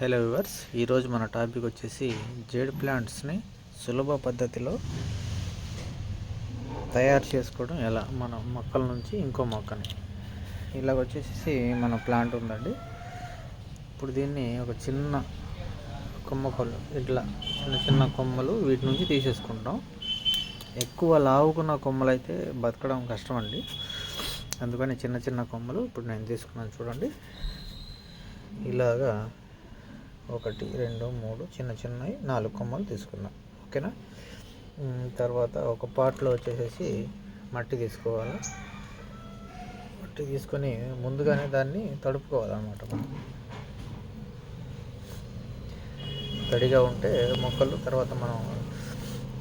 Hello viewers ఈరోజు మన topic వచ్చేసి జేడ్ ప్లాంట్స్ని సులభ పద్ధతిలో తయారు చేసుకోవడం ఎలా? మన మొక్కల నుంచి ఇంకో మొక్కని. ఇలాగ వచ్చేసి మన ప్లాంట్ ఉందండి. ఇప్పుడు దీన్ని ఒక చిన్న కొమ్మకొలు ఇట్లా చిన్న చిన్న కొమ్మలు వీటి నుంచి తీసేసుకుంటాం. ఎక్కువ లావుకున్న కొమ్మలు అయితే బతకడం కష్టం అండి అందుకని చిన్న చిన్న కొమ్మలు ఇప్పుడు నేను తీసుకున్నాను చూడండి. ఇలాగా ఒకటి రెండు మూడు చిన్న చిన్నవి నాలుగు కొమ్మలు తీసుకున్నాం. ఓకేనా? తర్వాత ఒక పాట్లో వచ్చేసేసి మట్టి తీసుకోవాలి. మట్టి తీసుకొని ముందుగానే దాన్ని తడుపుకోవాలన్నమాట మనం. తడిగా ఉంటే మొక్కలు తర్వాత మనం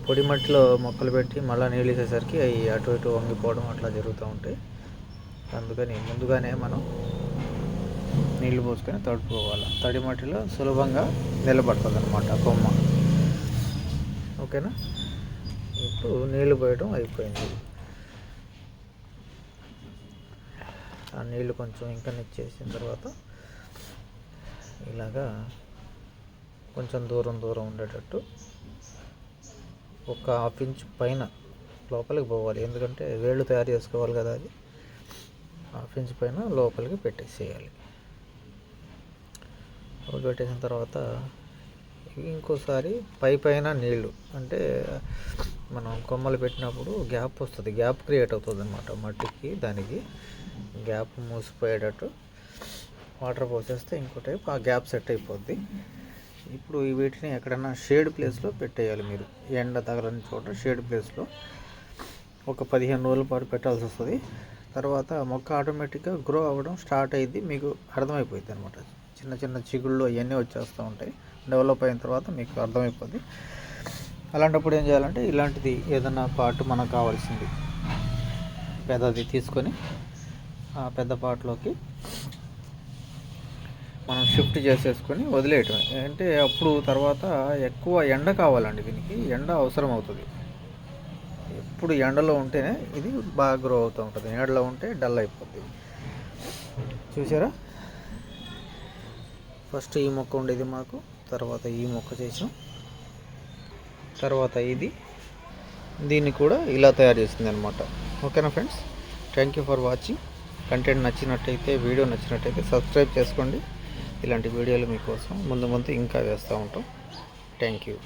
పొడి మట్టిలో మొక్కలు పెట్టి మళ్ళీ నీళ్ళు వేసేసరికి అవి అటు ఇటు వంగిపోవడం అట్లా జరుగుతూ ఉంటాయి. అందుకని ముందుగానే మనం నీళ్ళు పోసుకొని తడుపుకోవాలి. తడి మట్టిలో సులభంగా నిలబడుతుంది అనమాట కొమ్మ. ఓకేనా? ఇప్పుడు నీళ్ళు పోయడం అయిపోయింది. ఆ నీళ్ళు కొంచెం ఇంకా నిచ్చేసిన తర్వాత ఇలాగా కొంచెం దూరం దూరం ఉండేటట్టు ఒక హాఫ్ ఇంచ్ పైన లోపలికి పోవాలి. ఎందుకంటే వేళ్ళు తయారు చేసుకోవాలి కదా అది. హాఫ్ ఇంచ్ పైన లోపలికి పెట్టేసేయాలి. పెట్టేసిన తర్వాత ఇంకోసారి పై పైన నీళ్ళు అంటే మనం కొమ్మలు పెట్టినప్పుడు గ్యాప్ వస్తుంది. గ్యాప్ క్రియేట్ అవుతుంది అనమాట మట్టికి దానికి. గ్యాప్ మూసిపోయేటట్టు వాటర్ పోసేస్తే ఇంకో టైప్ ఆ గ్యాప్ సెట్ అయిపోద్ది. ఇప్పుడు వీటిని ఎక్కడైనా షేడ్ ప్లేస్లో పెట్టేయాలి మీరు. ఎండ తగలని చోట షేడ్ ప్లేస్లో ఒక పదిహేను రోజుల పాటు పెట్టాల్సి వస్తుంది. తర్వాత మొక్క ఆటోమేటిక్గా గ్రో అవ్వడం స్టార్ట్ అయ్యింది మీకు అర్థమైపోయింది అనమాట చిన్న చిన్న చిగుళ్ళు అవన్నీ వచ్చేస్తూ ఉంటాయి. డెవలప్ అయిన తర్వాత మీకు అర్థమైపోద్ది. అలాంటప్పుడు ఏం చేయాలంటే ఇలాంటిది ఏదైనా పార్ట్ మనకు కావాల్సింది. పెద్దది తీసుకొని ఆ పెద్ద పార్ట్లోకి మనం షిఫ్ట్ చేసేసుకొని వదిలేయటం అంటే అప్పుడు తర్వాత ఎక్కువ ఎండ కావాలండి దీనికి. ఎండ అవసరం అవుతుంది. ఎప్పుడు ఎండలో ఉంటేనే ఇది బాగా గ్రో అవుతూ ఉంటుంది. ఎండలో ఉంటే డల్ అయిపోతుంది చూసారా? ఫస్ట్ ఈ మొక్క ఉండేది మాకు తర్వాత ఈ మొక్క చేసాం. తర్వాత ఇది. దీన్ని కూడా ఇలా తయారు చేసింది అనమాట ఓకేనా friends? Thank you for watching content నచ్చినట్టయితే వీడియో నచ్చినట్టయితే సబ్స్క్రైబ్ చేసుకోండి. ఇలాంటి వీడియోలు మీకోసం ముందు ముందు ఇంకా వేస్తూ ఉంటాం. Thank you